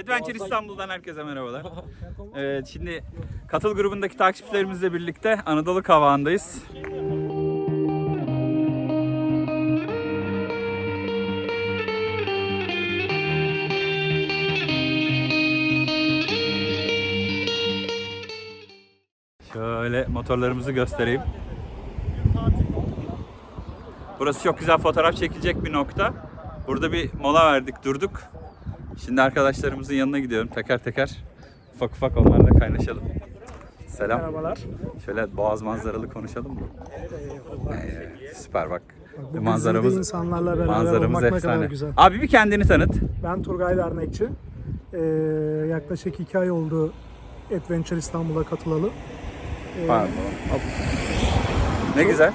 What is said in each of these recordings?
Adventure İstanbul'dan herkese merhabalar. Evet, şimdi katıl grubundaki takipçilerimizle birlikte Anadolu Kavağı'ndayız. Şöyle motorlarımızı göstereyim. Burası çok güzel fotoğraf çekilecek bir nokta. Burada bir mola verdik, durduk. Şimdi arkadaşlarımızın yanına gidiyorum teker teker. Ufak ufak onlarla kaynaşalım. Selam. Merhabalar. Şöyle boğaz manzaralı konuşalım mı? Ee, süper bak. Bu manzaramız insanlarla beraber manzaramız olmak ne kadar efsane. güzel. Abi bir kendini tanıt. Ben Turgay Dernekçi. Ee, yaklaşık iki ay oldu Adventure İstanbul'a katılalı. Ee, Pardon. Ne güzel.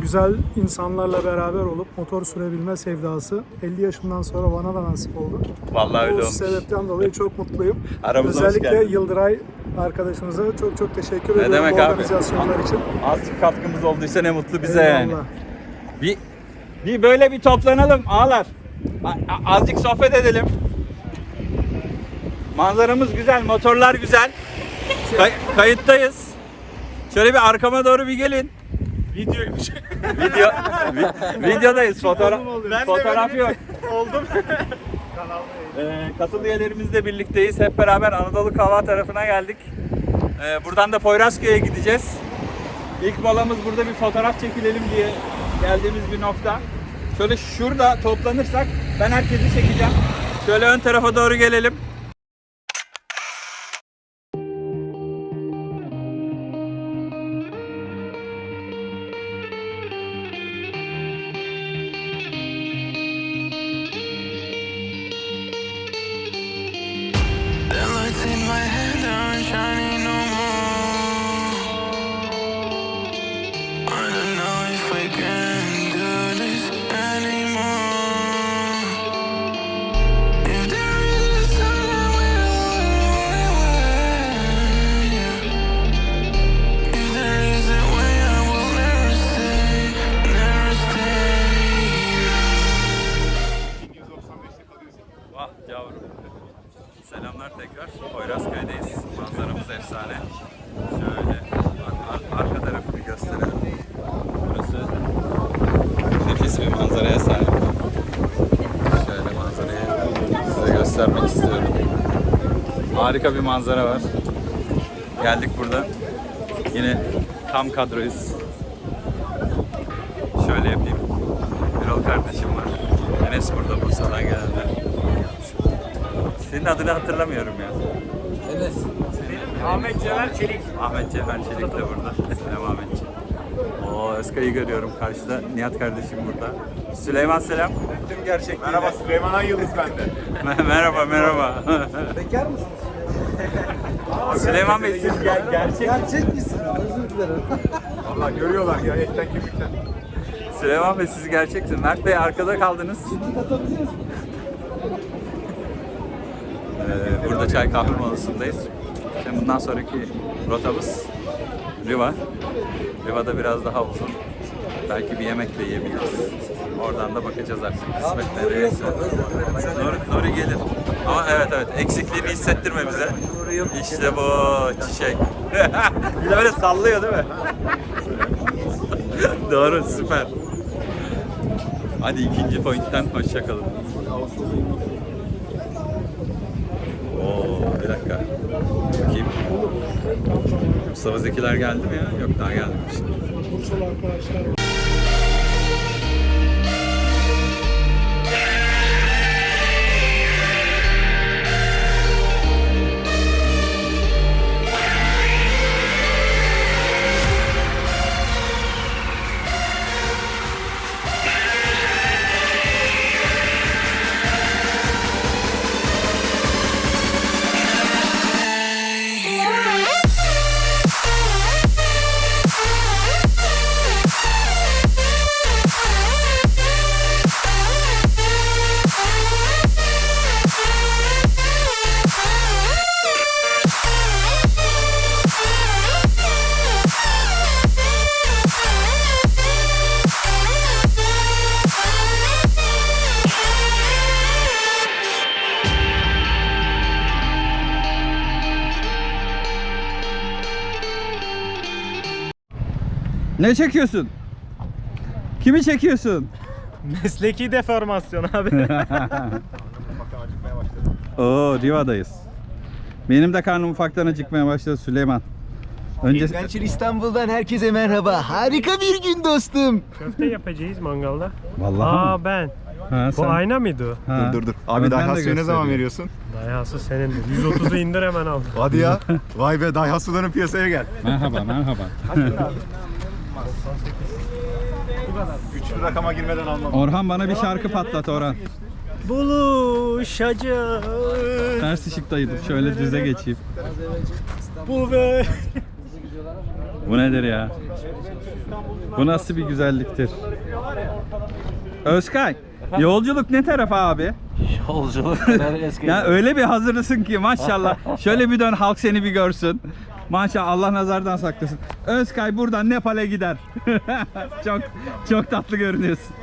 Güzel insanlarla beraber olup motor sürebilme sevdası 50 yaşından sonra bana da nasip oldu. Vallahi öyle Bu olmuş. sebepten dolayı çok mutluyum. Aramıza Özellikle. Yıldıray arkadaşımıza çok çok teşekkür Ne ediyorum demek bu abi? organizasyonlar için. Azıcık katkımız olduysa ne mutlu bize yani. Eyvallah. Bir, bir böyle bir toplanalım ağlar. A- azıcık sohbet edelim. Manzaramız güzel, motorlar güzel. Kay- kayıttayız. Şöyle bir arkama doğru bir gelin. Video Video vi- videodayız. Fotoğraf fotoğraf yok. Oldum. ee, katıl üyelerimizle birlikteyiz. Hep beraber Anadolu Kava tarafına geldik. Ee, buradan da Poyrazköy'e gideceğiz. İlk molamız burada bir fotoğraf çekilelim diye geldiğimiz bir nokta. Şöyle şurada toplanırsak ben herkesi çekeceğim. Şöyle ön tarafa doğru gelelim. Harika bir manzara var. Geldik burada. Yine tam kadroyuz. Şöyle yapayım. Birol kardeşim var. Enes burada Bursa'dan gelenler. Senin adını hatırlamıyorum ya. Enes. Ahmet Cevher Çelik. Ahmet Cevher Çelik de burada. Selam Ahmetciğim. Oo Özkay'ı görüyorum karşıda. Nihat kardeşim burada. Süleyman selam. Tüm gerçekliğiyle. Merhaba Süleyman Ay Yıldız bende. Me- merhaba merhaba. Bekar mısınız? Süleyman Bey siz ger- gerçek. Gerçek misin? Özür dilerim. Valla görüyorlar ya etten kemikten. Süleyman Bey siz gerçeksiniz. Mert Bey arkada kaldınız. Ee, burada çay kahve molasındayız. Şimdi bundan sonraki rotamız Riva. Riva'da biraz daha uzun. Belki bir yemek de yiyebiliriz. Oradan da bakacağız artık. Kısmet nereye? Nuri, Nuri gelir. Ama evet evet eksikliğini hissettirme bize. İşte bu çiçek. bir de böyle sallıyor değil mi? Doğru süper. Hadi ikinci pointten hoşçakalın. Oo bir dakika. Bakayım. Mustafa Zekiler geldi mi ya? Yok daha gelmemiş. Bursalı arkadaşlar Ne çekiyorsun? Kimi çekiyorsun? Mesleki deformasyon abi. Oo Riva'dayız. Benim de karnım ufaktan acıkmaya başladı Süleyman. Önce Adventure İstanbul'dan herkese merhaba. Harika bir gün dostum. Köfte yapacağız mangalda. Vallahi mı? Aa ben. Ha, Bu sen- ayna mıydı o? Ha. Dur dur dur. Abi de Daihatsu'yu ne zaman gösteriyorum. veriyorsun? Dayası senin. 130'u indir hemen al. Hadi ya. Vay be Daihatsu'ların piyasaya gel. Merhaba merhaba. Üçlü rakama girmeden almam. Orhan bana bir şarkı patlat Orhan. Buluşacağız. Ters ışıktaydım. Şöyle düze geçeyim. Bu be. Bu nedir ya? Bu nasıl bir güzelliktir? Özkay, yolculuk ne tarafa abi? Yolculuk. Ya öyle bir hazırlısın ki maşallah. Şöyle bir dön halk seni bir görsün. Maşallah Allah nazardan saklasın. Özkay buradan Nepal'e gider. çok çok tatlı görünüyorsun.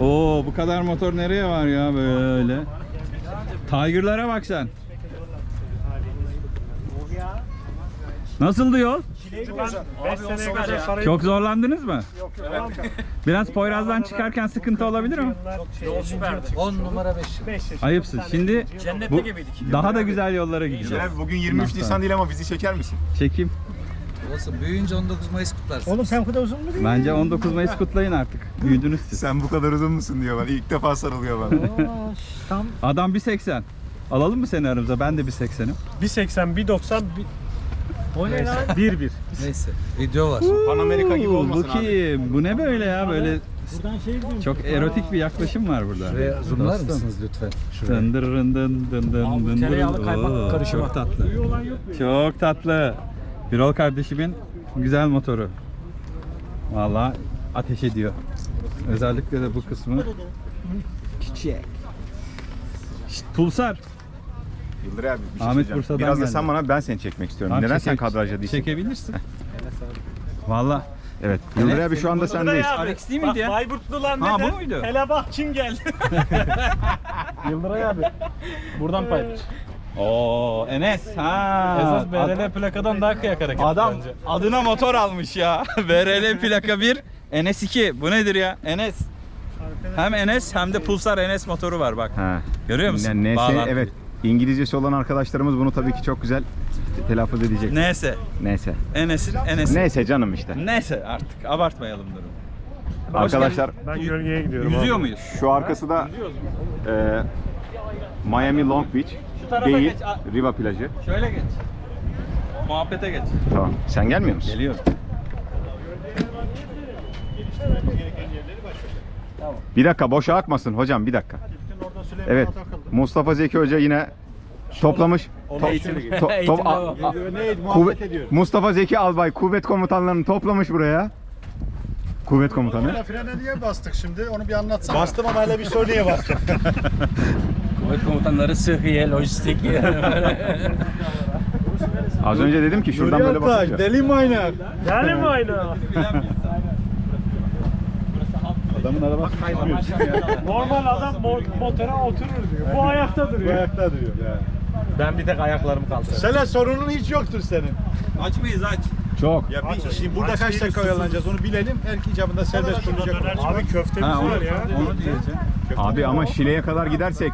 Oo bu kadar motor nereye var ya böyle? Tiger'lara bak sen. Nasıldı yol? 5 seneye kadar parayı Çok zorlandınız mı? Biraz Poyraz'dan çıkarken sıkıntı olabilir mi? 10 numara 5. Ayıpsın. Şimdi bu, daha da güzel yollara gideceğiz. Abi bugün 23 Nisan değil ama bizi çeker misin? Çekeyim. Olsun büyüyünce 19 Mayıs kutlarsın. Oğlum sen kadar uzun mu değil? Bence 19 Mayıs kutlayın artık. Büyüdünüz siz. Sen bu kadar uzun musun diyor bana. İlk defa sarılıyor bana. Tam Adam 1.80. Alalım mı seni aramıza? Ben de 1.80'im. 1.80, 1.90, bir... O ne lan? 1-1. Neyse video var. Pan Amerika gibi olmasın Bu abi. Bu ne böyle ya? Böyle çok erotik bir yaklaşım var burada. Şuraya zoomlar mısınız lütfen? Şuraya. Dın dın dın dın dın dın tereyağlı kaymak karışımı. Çok tatlı. Çok tatlı. Birol kardeşimin güzel motoru. Vallahi ateş ediyor. Özellikle de bu kısmı. Çiçek. Pulsar. Yıldır abi bir şey Ahmet söyleyeceğim. Bursa'dan Biraz da geldi. sen bana ben seni çekmek istiyorum. Abi Neden çeke- sen kadrajda değilsin? Çekebilirsin. Vallahi. Evet. Yıldır abi şu anda sendeyiz. Alex değil miydi ya? Bayburtlular Ha, bu muydu? Hele bak kim geldi. Yıldıray abi. Buradan paylaş. Oo Enes ha. Esas Ad- BRL plakadan daha kıyak hareket Adam bence. adına motor almış ya. VRL plaka 1, Enes 2. Bu nedir ya? Enes. Hem Enes hem de Pulsar Enes motoru var bak. Ha. Görüyor musun? Ne- NS, Bağlantı. evet. İngilizcesi olan arkadaşlarımız bunu tabii ki çok güzel telaffuz edecek. Neyse. Neyse. Enes'in Enes'in. Neyse canım işte. Neyse artık abartmayalım durumu. Arkadaşlar Ben gölgeye gidiyorum Yüzüyor abi. muyuz? şu arkası da e, Miami Long Beach tarafa değil geç, Riva plajı. Şöyle geç. Muhabbete geç. Tamam. Sen gelmiyor musun? Geliyorum. Bir dakika boşa akmasın hocam bir dakika. Evet. Mustafa Zeki Hoca yine toplamış. To- to- to- a- a- kuvvet- Mustafa Zeki Albay kuvvet komutanlarını toplamış buraya. Kuvvet komutanı. Frene niye bastık şimdi? Onu bir anlatsana. Bastım ama hele bir niye bastım. Kuvvet komutanları sıhhiye, lojistik. Az önce dedim ki şuradan böyle basınca. deli manyak. Geldi mi ayna? Adamın arabası kaymıyor. Normal adam mo- motora oturur diyor. Bu ayakta duruyor. Ayakta duruyor. ben bir tek ayaklarımı kaldırıyorum. Senin sorunun hiç yoktur senin. Aç mıyız aç? Çok. Ya bir, şimdi burada kaç dakika oyalanacağız onu bilelim. Her icabında serbest duracak. Abi köftemiz Ha, onu, var ya. onu diyeceğim. Abi ama Şile'ye kadar gidersek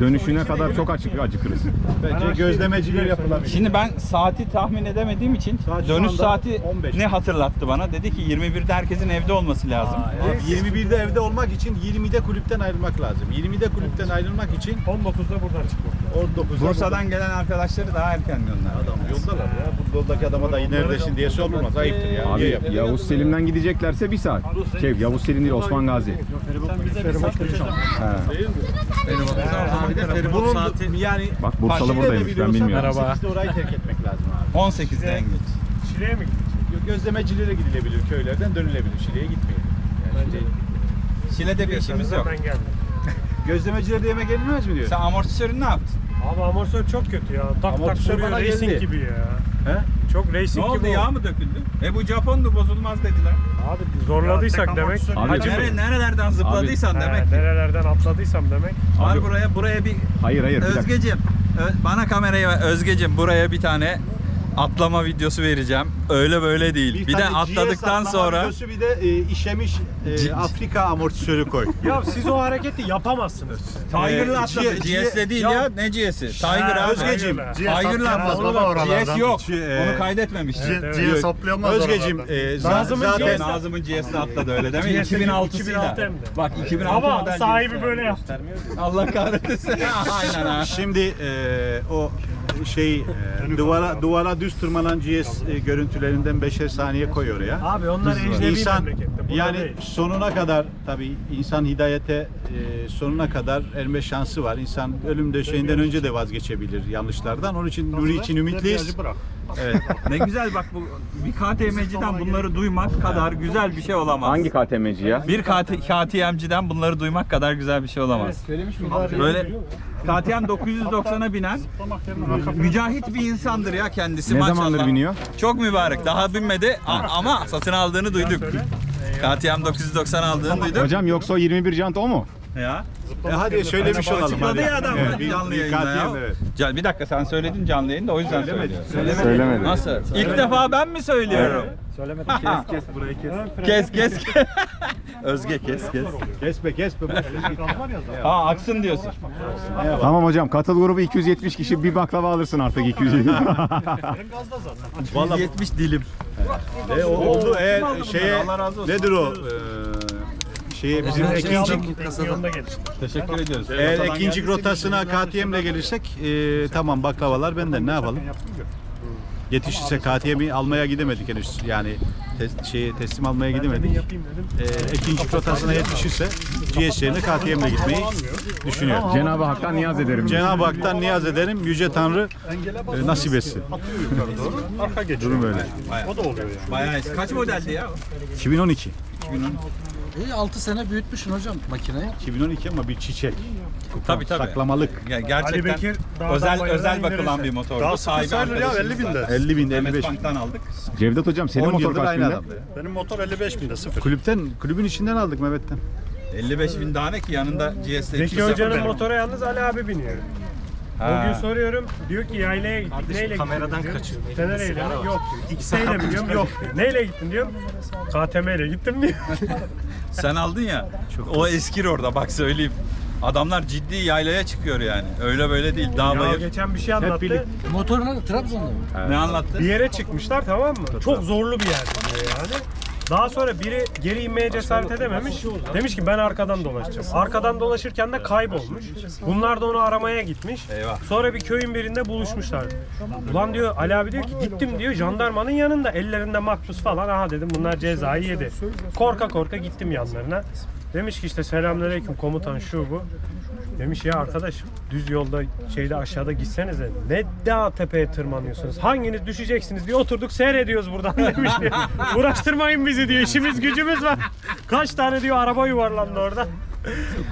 dönüşüne kadar çok açık acıkırız. Bence gözlemeciler yapılamıyor. Şimdi ben saati tahmin edemediğim için Saat şu dönüş anda saati 15. ne hatırlattı bana? Dedi ki 21'de herkesin evde olması lazım. Abi 21'de evde olmak için 20'de kulüpten ayrılmak lazım. 20'de kulüpten ayrılmak için 19'da buradan çıkıyor. 19'da Bursa'dan gelen arkadaşları daha erken gönderdi. Adam yoldalar ya. Bu yoldaki adama da neredesin diye sorulmaz. Ayıptır ya. Niye Abi yapıyor? Yavuz Selim'den gideceklerse bir saat. Şey Yavuz Selim değil Osman Gazi. Ha. Bunun yani Bak Bursalı buradaymış ben bilmiyorum. Merhaba. orayı terk etmek lazım abi. 18'de en geç. Şile'ye mi gittik? Gözlemecilere gidilebilir köylerden dönülebilir. Şile'ye gitmeyin. Yani Şile- Şile'de bir işimiz yok. Ben geldim. Gözlemecilere yemek yenilmez mi diyor? Sen amortisörün ne yaptın? Abi amortisör çok kötü ya. Tak tak Amortisör duruyor bana racing geldi. gibi ya. He? Çok Ne racing oldu gibi yağ mı döküldü? E bu Japondu bozulmaz dediler. Abi zorladıysak demek. Abi- Hacı Nere, Bey. nerelerden zıpladıysan He, demek ki. Nerelerden atladıysam demek. Var buraya buraya bir Hayır hayır bir dakika. Özgecim. Ö- bana kamerayı ver. Özgecim buraya bir tane atlama videosu vereceğim. Öyle böyle değil. Bir, de tane GS atladıktan sonra videosu, bir de e, işemiş e, Afrika amortisörü koy. Ya siz o hareketi yapamazsınız. Tiger'la atladık. G- GS'le değil Ya- ya. Ne GS'i? Tiger abi. Özgeciğim, Tiger'la atladık. GS yok. Onu kaydetmemiştik. Evet. Özgeciğim, e, za- Nazım'ın zaten GS Nazım'ın GS'le atladı öyle değil mi? GS 2006'sıyla. 2006 hem de. Bak 2006 Ama model sahibi GS. böyle yaptı. Allah kahretsin. Aynen ha. Şimdi e, o şey e, duvara duvara düz tırmanan GS e, görüntülerinden 5'er saniye koy oraya. Abi onlar ecnebi İnsan memlekette. Burada yani değil. sonuna kadar tabii insan hidayete e, sonuna kadar erme şansı var. İnsan ölüm döşeğinden önce de vazgeçebilir yanlışlardan. Onun için Nuri için ümitliyiz. Evet. Ne güzel bak bu bir KTM'ciden bunları duymak kadar güzel bir şey olamaz. Hangi KTM'ci ya? Bir KT, KTM'ciden bunları duymak kadar güzel bir şey olamaz. Böyle KTM 990'a binen mücahit bir insandır ya kendisi Ne maşallah. zamandır biniyor? Çok mübarek. Daha binmedi a- ama satın aldığını duyduk. KTM 990 aldığını duyduk. Hocam yoksa o 21 jant o mu? Ya. E hadi söylemiş olalım. Açıkladı hadi. ya adam Evet, bir- canlı bir yayında ya. KTM, evet. Can- Bir dakika sen söyledin canlı yayında o yüzden söyledim. Söylemedi. Nasıl? İlk defa ben mi söylüyorum? Söylemedim. Kes kes burayı kes. Kes kes kes. Özge kes kes. Kesme kesme. Ha aksın diyorsun. Tamam hocam katıl grubu 270 kişi bir baklava alırsın artık 270. Vallahi 70 dilim. E, o oldu. Bunları? şeye nedir o? Ee, şeye bizim ikinci Tekniyonda gelişti. Teşekkür ediyoruz. eğer ikinci rotasına KTM ile gelirsek e, tamam baklavalar benden ne yapalım? Yetişirse KTM'i almaya gidemedik henüz. Yani tes, şeye teslim almaya gidemedik. Yapayım dedim. Ee, ikinci rotasına yetişirse GS yerine KTM ile gitmeyi düşünüyorum. Cenab-ı Hak'tan niyaz ederim. Cenab-ı Hak'tan niyaz ederim. Yüce Tanrı e, nasip etsin. Durum öyle. Bayağı eski. Kaç modeldi ya? 2012. İyi 6 sene büyütmüşsün hocam makineyi. 2012 ama bir çiçek. Tabii tabii. Saklamalık. Ya gerçekten Ali Bekir dağdan özel bayırdan özel bakılan indirirse. bir motor. Daha sahibi sayılır ya 50 binde. 50 bin, Mehmet 55 bin. Bank'tan aldık. Cevdet hocam senin 10 motor yıldır kaç aynı binde? adam. Benim motor 55 binde sıfır. Kulüpten, kulübün içinden aldık Mehmet'ten. 55 bin tane ki yanında GS'de Zeki 200 Hoca'nın motora yalnız Ali abi biniyor. Bugün soruyorum diyor ki yaylaya gittik neyle kameradan kaçıyor. Fenereyle mi? Yok diyor. X'eyle mi diyorum yok diyor. Neyle gittin diyorum. KTM ile gittim diyor. Sen aldın ya. O eskir orada bak söyleyeyim. Adamlar ciddi yaylaya çıkıyor yani. Öyle böyle değil. Dağ ya bayır. geçen bir şey anlattı. Motoruna Trabzon'da mı? Ne anlattı? Bir yere çıkmışlar tamam mı? Çok zorlu bir yer diyor yani. Daha sonra biri geri inmeye cesaret edememiş. Demiş ki ben arkadan dolaşacağım. Arkadan dolaşırken de kaybolmuş. Bunlar da onu aramaya gitmiş. Sonra bir köyün birinde buluşmuşlar. Ulan diyor Ali abi diyor ki gittim diyor jandarmanın yanında ellerinde makbuz falan. Aha dedim bunlar cezayı yedi. Korka korka gittim yanlarına. Demiş ki işte selamünaleyküm komutan şu bu. Demiş ya arkadaş düz yolda şeyde aşağıda gitsenize ne dağ tepeye tırmanıyorsunuz hanginiz düşeceksiniz diye oturduk seyrediyoruz buradan demiş. Uğraştırmayın bizi diyor işimiz gücümüz var. Kaç tane diyor araba yuvarlandı orada.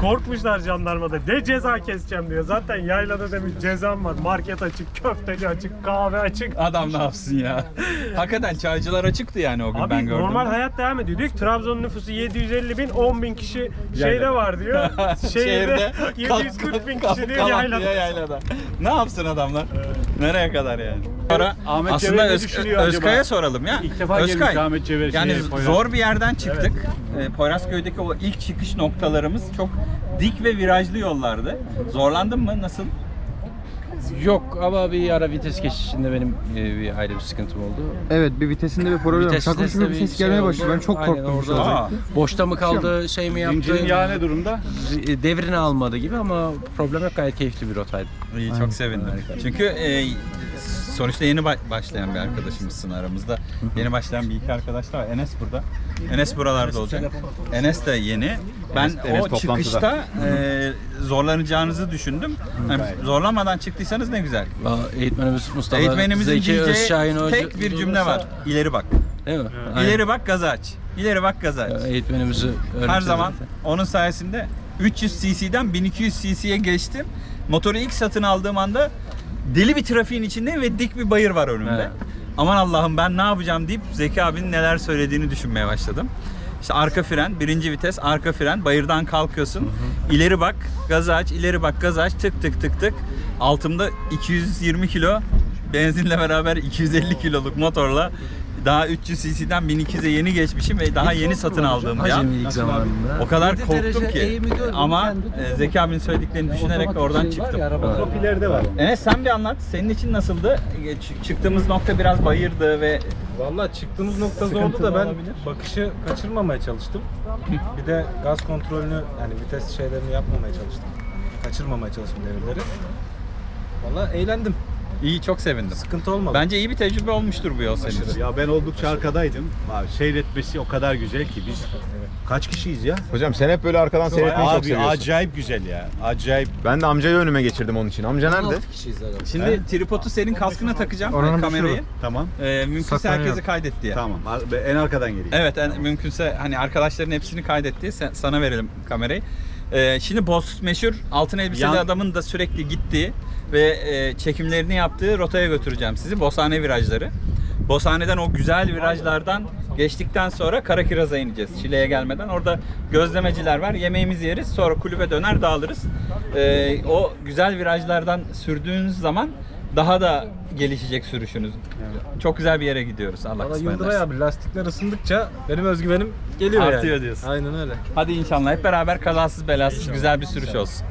Korkmuşlar jandarmada. Ne ceza keseceğim diyor. Zaten yaylada demiş cezam var. Market açık, köfteci açık, kahve açık. Adam ne yapsın ya? Hakikaten çaycılar açıktı yani o gün Abi ben gördüm. normal hayat devam ediyor. Diyor ki Trabzon nüfusu 750 bin, 10 bin kişi şeyde var diyor. Şehirde 740 bin kişi diyor yaylada. yaylada. Ne yapsın adamlar? Nereye kadar yani? Sonra Ahmet aslında Öz- düşünüyor acaba? Özkay'a soralım ya. İlk defa gelmiş Özkay. Ahmet Çever Yani şeye, Poyraz. zor bir yerden çıktık. Ee, Poyrazköy'deki o ilk çıkış noktalarımız çok dik ve virajlı yollardı. Zorlandın mı? Nasıl? Yok ama bir ara vites geçişinde benim e, bir ayrı bir sıkıntım oldu. Evet bir vitesinde bir problem. Vites Takım sitesinde şunu bir bir ses şey gelmeye oldu. başladı. Ben çok Aynen, korktum. orada- Aa, Boşta mı kaldı, şey mi yaptı? Zincirin yağı ne durumda? Z- Devrini almadı gibi ama problem yok gayet keyifli bir rotaydı. iyi çok sevindim. Çünkü e, sonuçta yeni ba- başlayan bir arkadaşımızsın aramızda. Yeni başlayan bir iki arkadaş da var. Enes burada. Enes buralarda olacak. Enes de yeni. Ben Enes- Enes o toplantıda. çıkışta e, zorlanacağınızı düşündüm. Yani zorlamadan çıktıysanız ne güzel. Valla Eğitmenimiz Mustafa Eğitmenimizin Zeki diyeceği Özşahin Hoca tek bir cümle var. İleri bak. Değil mi? Aynen. İleri bak gazı aç. İleri bak gazı aç. Eğitmenimizi Her zaman zaten. onun sayesinde 300 cc'den 1200 cc'ye geçtim. Motoru ilk satın aldığım anda deli bir trafiğin içinde ve dik bir bayır var önümde. Evet. Aman Allah'ım ben ne yapacağım deyip Zeki abinin neler söylediğini düşünmeye başladım. İşte arka fren, birinci vites, arka fren, bayırdan kalkıyorsun. İleri bak, gazı aç, ileri bak, gazı aç, tık tık tık tık. Altımda 220 kilo benzinle beraber 250 kiloluk motorla daha 300 cc'den 1200'e yeni geçmişim ve daha yeni satın aldığım ya. Zamanında. O kadar korktum ki. eğimi gördüm, Ama kendi e, Zeki abinin söylediklerini düşünerek Otomatik oradan şey var çıktım. ya, arabada. Var. Enes sen bir anlat. Senin için nasıldı? E, Çıktığımız nokta biraz bayırdı ve Valla çıktığımız nokta zordu da ben bakışı kaçırmamaya çalıştım. bir de gaz kontrolünü yani vites şeylerini yapmamaya çalıştım. Kaçırmamaya çalıştım devirleri. Valla eğlendim. İyi çok sevindim. Sıkıntı olmadı. Bence iyi bir tecrübe olmuştur bu yol senin için. Ya ben oldukça arkadaydım. Abi seyretmesi o kadar güzel ki biz kaç kişiyiz ya? Hocam sen hep böyle arkadan seyretmeyi çok Abi seviyorsun. acayip güzel ya. Acayip. Ben de amcayı önüme geçirdim onun için. Amca nerede? 16 kişiyiz herhalde. Şimdi tripodu senin kaskına takacağım Oranın kamerayı. Tamam. E, mümkünse Saklanıyor. herkesi kaydet diye. Tamam. Ben En arkadan geleyim. Evet en, mümkünse hani arkadaşların hepsini kaydet diye sen- sana verelim kamerayı. Ee, şimdi Boss meşhur altın elbiseli Yan- adamın da sürekli gittiği ve e, çekimlerini yaptığı rotaya götüreceğim sizi. Boshane virajları. Boshane'den o güzel virajlardan geçtikten sonra Karakiraz'a ineceğiz. Şile'ye gelmeden. Orada gözlemeciler var. Yemeğimizi yeriz. Sonra kulübe döner dağılırız. Ee, o güzel virajlardan sürdüğünüz zaman daha da gelişecek sürüşünüz. Çok güzel bir yere gidiyoruz. Allah Valla kısmet Yıldıray ederse. abi lastikler ısındıkça benim özgüvenim geliyor Artıyor yani. diyorsun. Aynen öyle. Hadi inşallah hep beraber kazasız belasız güzel bir sürüş olsun.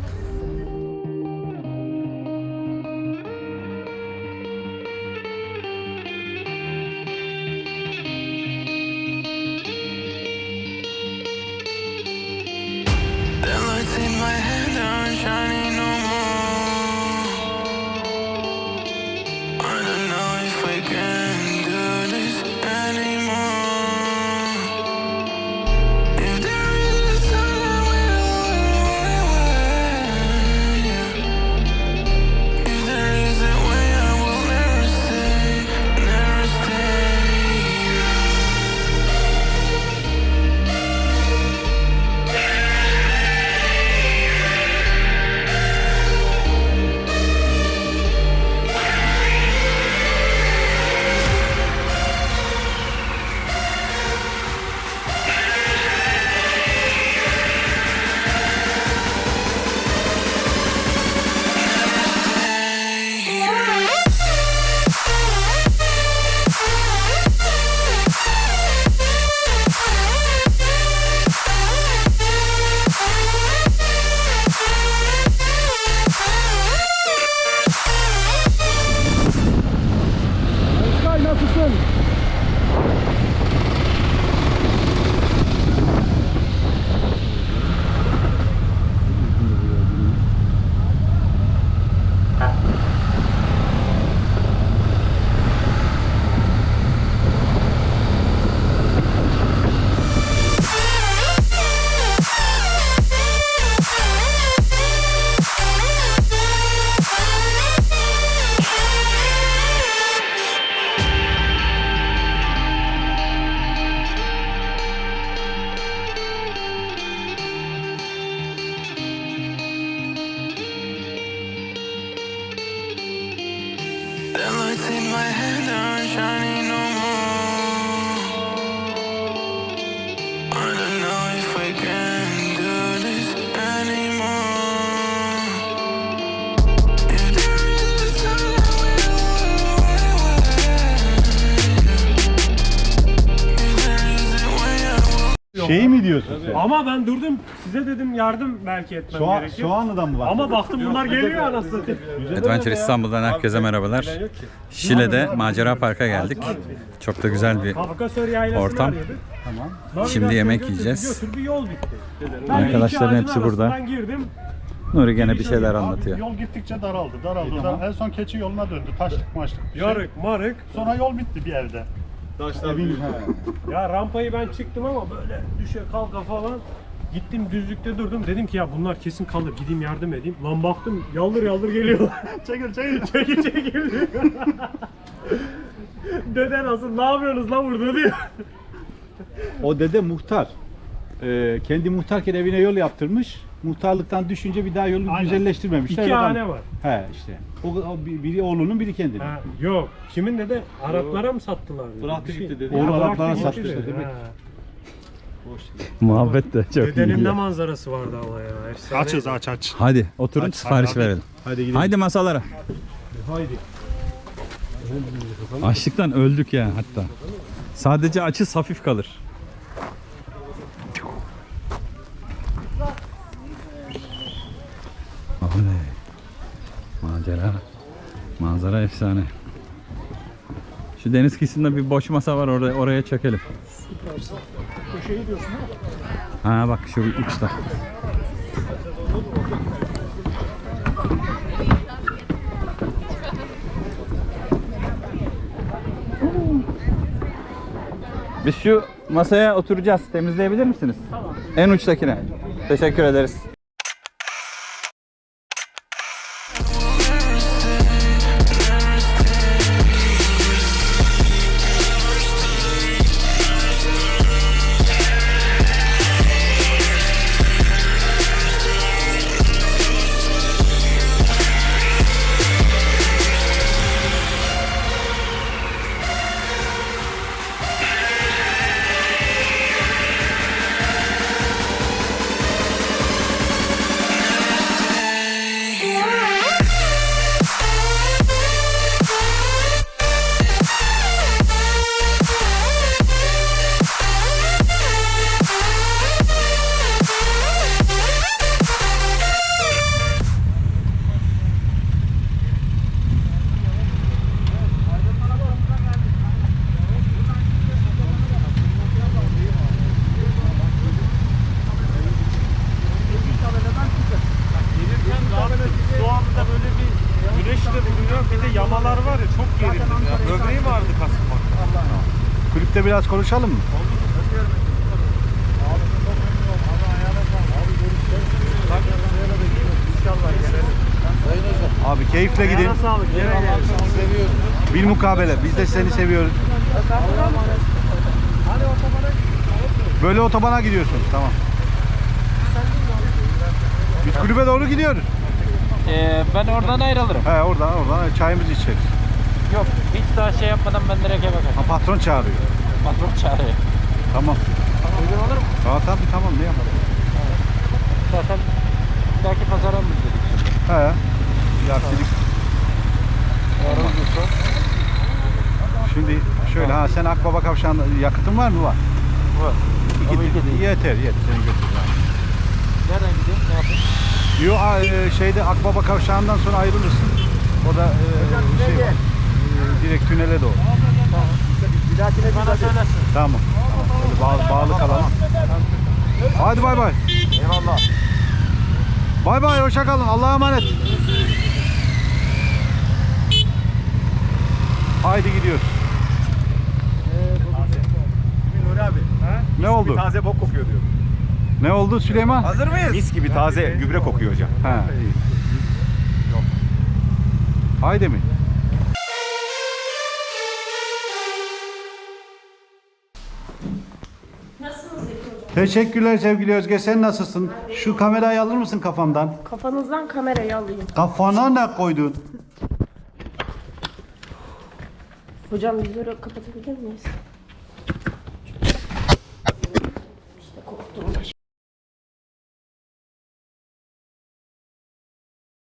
in my head down, shining on Will Şey mi diyorsun sen? Ama ben durdum. Size dedim yardım belki etmem Soğan, gerekir. Soğanlı'dan mı Ama baktım bunlar geliyor anasını satayım. Adventure İstanbul'dan herkese merhabalar. Şile'de Macera Park'a geldik. Çok da güzel bir Kafkasör Ortam. Tamam. Şimdi yemek yiyeceğiz. Götür bir yol bitti. Ben Arkadaşların iki ağacın hepsi burada. arasından girdim. Nuri gene bir şeyler anlatıyor. Yol gittikçe daraldı, daraldı. da En son keçi yoluna döndü. Taşlık maçlık. bir şey. Yarık marık. Sonra yol bitti bir yerde. Evin- Ya rampayı ben çıktım ama böyle düşe kalka falan. Gittim düzlükte durdum. Dedim ki ya bunlar kesin kalır. Gideyim yardım edeyim. Lan baktım yaldır yaldır geliyorlar. çekil çekil. çekil çekil diyor. Dede nasıl ne yapıyorsunuz lan burada diyor. O dede muhtar. Ee, kendi muhtarken evine yol yaptırmış. Muhtarlıktan düşünce bir daha yolu Aynen. güzelleştirmemişler. İki Adam- hane var. He işte. O, o bir- biri oğlunun biri kendinin. Ha, yok. Kimin dede? Araplara mı sattılar? dedi. Bıraktı Bir şey- gitti dedi. Oğlu bıraktı Araplara gitti satmıştı dedi. demek. Ha. Muhabbet de çok Dedenin ne manzarası vardı ama ya. Efsane. Açız aç aç. Hadi oturun sipariş hadi. verelim. Hadi gidelim. Haydi masalara. Haydi. Açlıktan öldük ya hatta. Sadece açız hafif kalır. Oley. Macera. Manzara efsane. Şu deniz kıyısında bir boş masa var oraya oraya çekelim. Köşeyi diyorsun değil mi? Ha bak şu uçta. Biz şu masaya oturacağız. Temizleyebilir misiniz? Tamam. En uçtakine. Teşekkür ederiz. Biraz konuşalım mı? Abi keyifle gidin. Sağlık. Bil mukabele. Biz de seni seviyoruz. Böyle otobana gidiyorsun. Tamam. Biz kulübe doğru gidiyoruz. Ee, ben oradan ayrılırım. He oradan oradan çayımızı içeriz. Yok hiç daha şey yapmadan ben direkt eve kaçarım. Ha, patron çağırıyor. Patron çağırıyor. Tamam. Uygun olur mu? Aa, tabii tamam ne yapalım. Zaten bir dahaki pazara mı dedik şimdi? He. Bir aksilik. Eğer uygunsa. Şimdi şöyle ha sen Akbaba Kavşağı'nda yakıtın var mı? Var. Var. Değil. yeter yeter seni götür. Nereden gideyim? Ne yapayım? Yo e, şeyde Akbaba Kavşağı'ndan sonra ayrılırsın. O da e, şey var. E, direkt tünele doğru. Bana söylersin. Tamam. Böyle bağlı, bağlı kalalım. Hadi bay bay. Eyvallah. Bay bay hoşça kalın. Allah'a emanet. Haydi gidiyoruz. Nuri abi. Ne oldu? Taze bok kokuyor diyor. Ne oldu Süleyman? Hazır mıyız? Mis gibi taze gübre kokuyor hocam. Ha, iyi. Haydi mi? Teşekkürler sevgili Özge. Sen nasılsın? Şu kamerayı alır mısın kafamdan? Kafanızdan kamerayı alayım. Kafana ne koydun? Hocam yüzleri kapatabilir miyiz? İşte korktum.